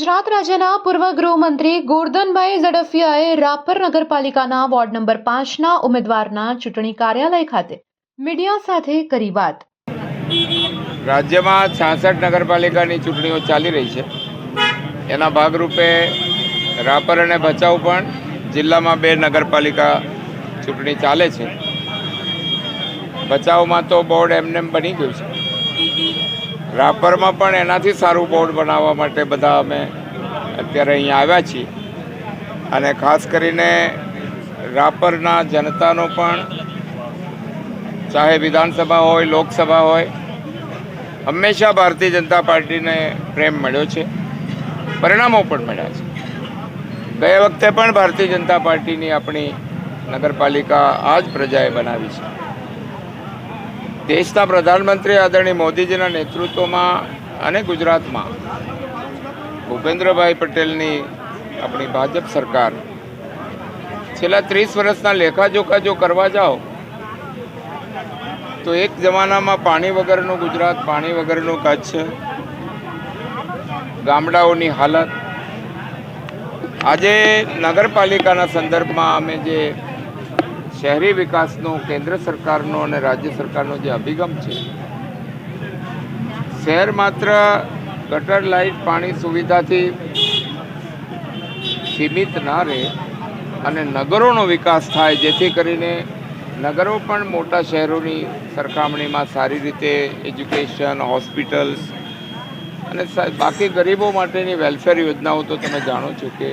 ગુજરાત રાજ્યના પૂર્વ ગૃહમંત્રી ગોરધનભાઈ ઝડફિયાએ રાપર નગરપાલિકાના વોર્ડ નંબર પાંચના ઉમેદવારના ચૂંટણી કાર્યાલય ખાતે મીડિયા સાથે કરી વાત. રાજ્યમાં છાસઠ નગરપાલિકાની ચૂંટણીઓ ચાલી રહી છે. એના ભાગરૂપે રાપર અને ભચાઉ પણ જિલ્લામાં બે નગરપાલિકા ચૂંટણી ચાલે છે. ભચાઉમાં તો બોર્ડ એમનેમ બની ગયું છે. રાપરમાં પણ એનાથી સારું બોર્ડ બનાવવા માટે બધા અમે અત્યારે અહીંયા આવ્યા છીએ. અને ખાસ કરીને રાપરના જનતાનો પણ ચાહે વિધાનસભા હોય, લોકસભા હોય, હંમેશા ભારતીય જનતા પાર્ટીને પ્રેમ મળ્યો છે. પરિણામો પણ મળ્યા છે. ગયા વખતે પણ ભારતીય જનતા પાર્ટીની આપણી નગરપાલિકા આ જ પ્રજાએ બનાવી છે. દેશના પ્રધાનમંત્રી આદરણીય મોદીજીના નેતૃત્વમાં અને ગુજરાતમાં ભૂપેન્દ્રભાઈ પટેલની આપણી ભાજપ સરકાર. છેલ્લા ત્રીસ વર્ષના લેખાજોખા જો કરવા જાઓ, તો એક જમાનામાં પાણી વગરનું ગુજરાત, પાણી વગરનું કચ્છ, ગામડાઓની હાલત. આજે નગરપાલિકાના સંદર્ભમાં અમે જે શહેરી વિકાસનો, કેન્દ્ર સરકારનો અને રાજ્ય સરકારનો જે અભિગમ છે, શહેર માત્ર ગટર લાઇટ પાણી સુવિધાથી સીમિત ના રહે અને નગરોનો વિકાસ થાય, જેથી કરીને નગરો પણ મોટા શહેરોની સરખામણીમાં સારી રીતે એજ્યુકેશન, હોસ્પિટલ્સ અને બાકી ગરીબો માટેની વેલફેર યોજનાઓ તો તમે જાણો છો કે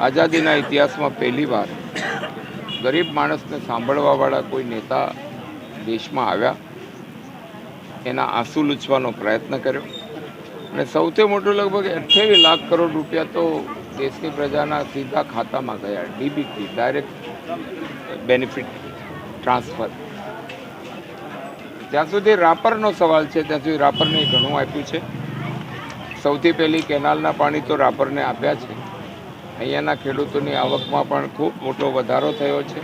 આઝાદીના ઇતિહાસમાં પહેલીવાર ગરીબ માણસને સાંભળવાવાળા કોઈ નેતા દેશમાં આવ્યા, એના આંસુ લૂછવાનો પ્રયત્ન કર્યો. અને સૌથી મોટું લગભગ અઠ્યાવીસ લાખ કરોડ રૂપિયા તો દેશની પ્રજાના સીધા ખાતામાં ગયા. DBT, direct benefit transfer. જ્યાં સુધી રાપરનો સવાલ છે, ત્યાં સુધી રાપરને ઘણું આપ્યું છે. સૌથી પહેલી કેનાલના પાણી તો રાપરને આપ્યા છે. અહીંયાના ખેડૂતોની આવકમાં પણ ખૂબ મોટો વધારો થયો છે.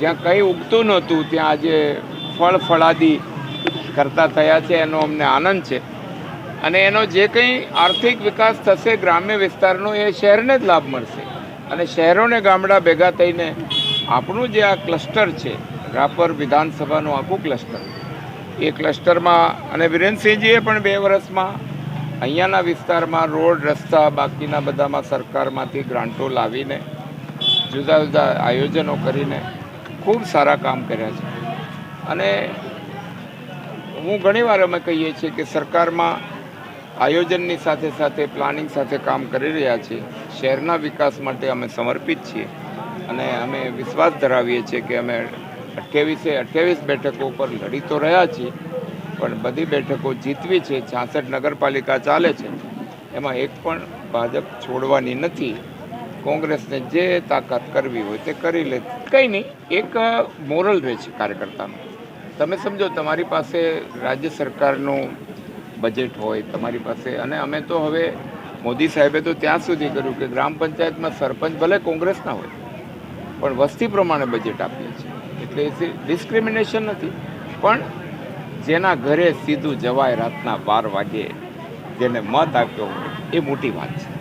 જ્યાં કંઈ ઉગતું નહોતું, ત્યાં આજે ફળ ફળાદી કરતા થયા છે, એનો અમને આનંદ છે. અને એનો જે કંઈ આર્થિક વિકાસ થશે ગ્રામ્ય વિસ્તારનો, એ શહેરને જ લાભ મળશે. અને શહેરોને ગામડા ભેગા થઈને આપણું જે આ ક્લસ્ટર છે, રાપર વિધાનસભાનું આખું ક્લસ્ટર. એ ક્લસ્ટરમાં, અને વિરેનસિંહજીએ પણ બે વર્ષમાં અહીંયાના વિસ્તારમાં રોડ, રસ્તા, બાકીના બધામાં સરકારમાંથી ગ્રાન્ટો લાવીને જુદા જુદા આયોજનો કરીને ખૂબ સારા કામ કર્યા છે. અને હું ઘણીવાર અમે કહીએ છીએ કે સરકારમાં આયોજનની સાથે સાથે, પ્લાનિંગ સાથે કામ કરી રહ્યા છીએ. શહેરના વિકાસ માટે અમે સમર્પિત છીએ. અને અમે વિશ્વાસ ધરાવીએ છીએ કે અમે અઠ્યાવીસે, અઠ્યાવીસ બેઠકો ઉપર લડી તો રહ્યા છીએ. પણ બધી બેઠકો જીતવી છે, છાસઠ નગરપાલિકા ચાલે છે. એમાં એક પણ ભાજપ છોડવાની નથી. કોંગ્રેસને જે તાકાત કરવી હોય તે કરી લે. કંઈ નહીં, એક મોરલ રહે છે કાર્યકર્તાનું. તમે સમજો, તમારી પાસે રાજ્ય સરકારનું બજેટ હોય, તમારી પાસે, અને અમે તો હવે મોદી સાહેબે તો ત્યાં સુધી કર્યું કે ગ્રામ પંચાયતમાં સરપંચ ભલે કોંગ્રેસના હોય, પણ વસ્તી પ્રમાણે બજેટ આપીએ છીએ. એટલે ડિસ્ક્રિમિનેશન નથી. પણ જેના ઘરે સીધું જવાય રાતના બાર વાગે જેને મત આપ્યો એ મોટી વાત છે.